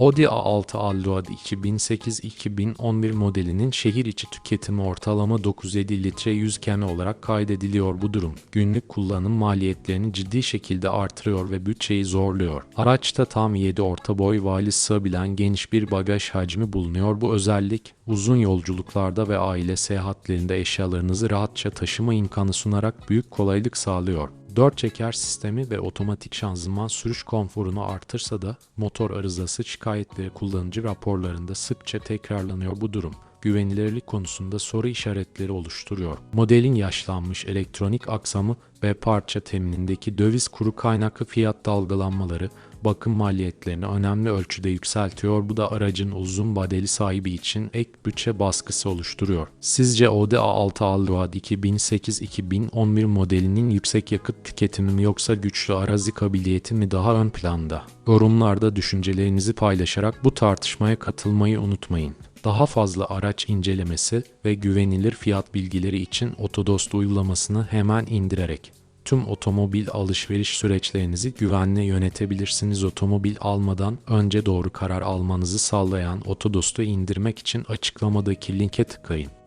Audi A6 Allroad 2008-2011 modelinin şehir içi tüketimi ortalama 9,7 litre yüz km olarak kaydediliyor bu durum. Günlük kullanım maliyetlerini ciddi şekilde artırıyor ve bütçeyi zorluyor. Araçta tam 7 orta boy valiz sığabilen geniş bir bagaj hacmi bulunuyor. Bu özellik uzun yolculuklarda ve aile seyahatlerinde eşyalarınızı rahatça taşıma imkanı sunarak büyük kolaylık sağlıyor. 4 çeker sistemi ve otomatik şanzıman sürüş konforunu artırsa da motor arızası şikayetleri kullanıcı raporlarında sıkça tekrarlanıyor bu durum güvenilirlik konusunda soru işaretleri oluşturuyor. Modelin yaşlanmış elektronik aksamı ve parça teminindeki döviz kuru kaynaklı fiyat dalgalanmaları bakım maliyetlerini önemli ölçüde yükseltiyor. Bu da aracın uzun vadeli sahibi için ek bütçe baskısı oluşturuyor. Sizce Audi A6 Allroad 2008-2011 modelinin yüksek yakıt tüketimi mi yoksa güçlü arazi kabiliyeti mi daha ön planda? Yorumlarda düşüncelerinizi paylaşarak bu tartışmaya katılmayı unutmayın. Daha fazla araç incelemesi ve güvenilir fiyat bilgileri için Otodost uygulamasını hemen indirerek tüm otomobil alışveriş süreçlerinizi güvenle yönetebilirsiniz. Otomobil almadan önce doğru karar almanızı sağlayan Otodost'u indirmek için açıklamadaki linke tıklayın.